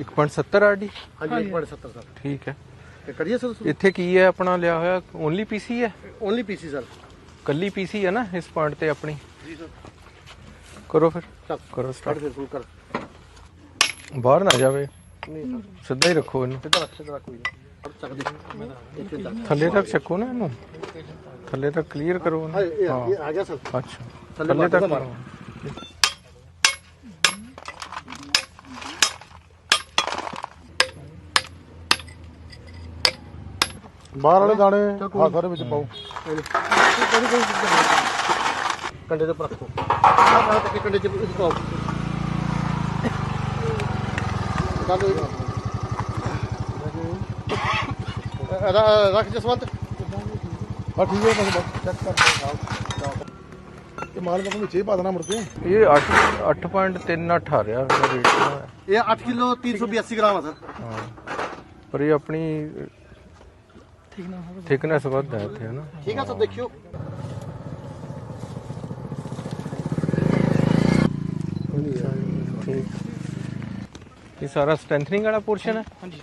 1.70 RD ਹਾਂਜੀ 1.70 sir. ਠੀਕ ਹੈ। ਤੇ ਕਰੀਏ ਸਰ ਇੱਥੇ ਕੀ ਹੈ ਆਪਣਾ ਲਿਆ ਹੋਇਆ? ਓਨਲੀ ਪੀਸੀ ਹੈ? Only PC sir. ਕੱਲੀ ਪੀਸੀ ਹੈ ਨਾ ਇਸ ਪੁਆਇੰਟ ਤੇ ਆਪਣੀ? ਜੀ ਸਰ। ਕਰੋ ਫਿਰ। ਚੱਲ ਕਰੋ ਕੱਢ ਸਟਾਰਟ ਦੇ ਫੁੱਲ ਕਰ। ਬਾਹਰ ਨਾ ਜਾਵੇ। ਨਹੀਂ ਸਰ। ਸਿੱਧਾ ਹੀ ਰੱਖੋ ਇਹਨੂੰ। ਸਿੱਧਾ ਰੱਖ ਸਿੱਧਾ ਕੋਈ ਨਹੀਂ। ਚੱਕ ਦੇ। ਇੱਕ ਮਿੰਟ ਚੱਕ ਥੱਲੇ ਤੱਕ ਚੱਕੋ ਨਾ ਇਹਨੂੰ। ਥੱਲੇ ਤੱਕ ਕਲੀਅਰ ਕਰੋ। ਇਹ ਹਾਂ। ਆ ਗਿਆ ਸਰ। ਅੱਛਾ। ਥੱਲੇ ਤੱਕ ਮਾਰੋ। ਕਰੋ। ਬਾਹਰ ਵਾਲੇ ਦਾਣੇ ਸਾਰੇ ਵਿੱਚ ਪਾਓ। ਕੰਡੇ ਦੇ ਉੱਪਰ ਰੱਖੋ ਆਹ ਤੇ ਕੰਡੇ ਚ ਪਾਓ। ਰ- ਰੱਖ ਜਸਵੰਤ। ਹਾਂ ਠੀਕ ਹੈ ਬਸ ਬਸ। ਚੈੱਕ ਕਰ ਇਹ ਮਾਲ ਦਾ ਵਿੱਚ ਹੀ ਪਾ ਦੇਣਾ ਮੁੜ ਕੇ। ਇਹ 8 8.38 ਆ ਰਿਹਾ ਰੇਟ। ਇਹ 8 ਕਿਲੋ 382 ਗ੍ਰਾਮ ਆ ਸਰ। ਹਾਂ। ਪਰ ਇਹ ਆਪਣੀ ਥਿਕਨੈਸ ਵੱਧ ਹੈ ਇੱਥੇ ਹਨਾ? ਠੀਕ ਆ ਸਰ ਦੇਖਿਓ। ਠੀਕ ਇਹ ਸਾਰਾ ਸਟਰੈਂਥਨਿੰਗ ਵਾਲਾ ਪੋਰਸ਼ਨ ਹੈ? ਹਾਂਜੀ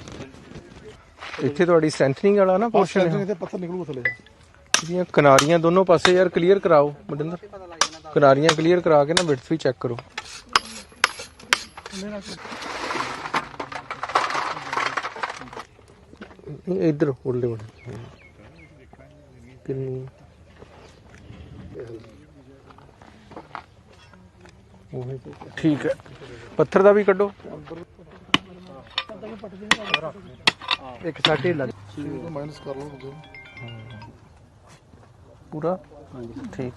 ਇੱਥੇ ਤੁਹਾਡੀ ਸਟਰੈਂਥਨਿੰਗ ਵਾਲਾ ਨਾ ਪੋਰਸ਼ਨ ਹੈ? ਇੱਥੇ ਪੱਥਰ ਨਿਕਲੂ ਥੱਲੇ। ਇਹਦੀਆਂ ਕਿਨਾਰੀਆਂ ਦੋਨੋਂ ਪਾਸੇ ਯਾਰ ਕਲੀਅਰ ਕਰਾਓ ਮਨਿੰਦਰ। ਕਿਨਾਰੀਆਂ ਕਲੀਅਰ ਕਰਾ ਕੇ ਨਾ ਵਿਡਥ ਵੀ ਚੈੱਕ ਕਰੋ। ਨਹੀਂ, ਇੱਧਰ ਉਰਲੇ ਵੜ ਕਿੰਨੀ? ਠੀਕ ਹੈ। ਪੱਥਰ ਦਾ ਵੀ ਕੱਢੋ। ਇੱਕ ਸਾਟੇ ਲੱਗ ਮਾਈਨਸ ਕਰ ਲਓ ਪੂਰਾ? ਠੀਕ।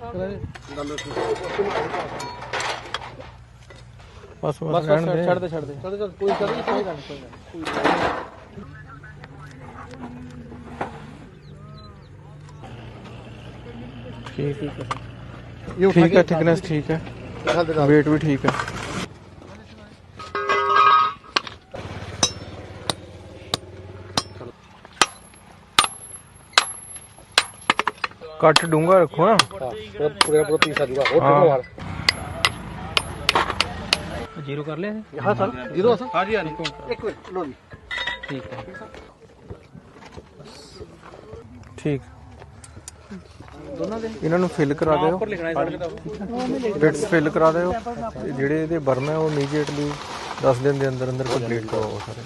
ਹੈ ਬਸ ਬਸ ਰਹਿਣ ਦੇ ਛੱਡ ਦੇ ਛੱਡ ਦੇ ਚੱਲ ਚੱਲ ਕੋਈ ਚੱਲ ਕੋਈ ਗੱਲ ਨਹੀਂ ਕੋਈ ਗੱਲ ਨੀ। ਠੀਕ ਹੈ ਇਹ ਉਠਾ ਠੀਕ ਕੱਟ ਡੂੰਗਾ ਰੱਖੋ ਨਾ। ਪੂਰਾ ਪੂਰਾ ਪੂਰਾ ਪੀਸ ਆ ਜੂਗਾ ਹੋਰ ਹਾਂ। ਵਾਰ ਜ਼ੀਰੋ ਕਰ ਲਿਆ ਹਾਂ ਸਰ। Zero sir. ਹਾਂਜੀ ਹਾਂਜੀ ਇੱਕ ਮਿੰਟ ਲੋ ਜੀ। ਠੀਕ ਹੈ। ਠੀਕ। ਦੋਨਾਂ ਦੇ? ਇਹਨਾਂ ਨੂੰ ਫਿਲ ਕਰਾ ਦਿਓ। ਲਿਖਣਾ ਹੈ ਬਿਟਸ ਫਿਲ ਕਰਾ ਦਿਓ। ਤੇ ਜਿਹੜੇ ਇਹਦੇ ਬਰਮ ਹੈ ਉਹ ਇਮੀਡੀਏਟਲੀ 10 ਦਿਨ ਦੇ ਅੰਦਰ ਅੰਦਰ ਕੰਪਲੀਟ ਕਰਵਾਓ ਸਾਰੇ।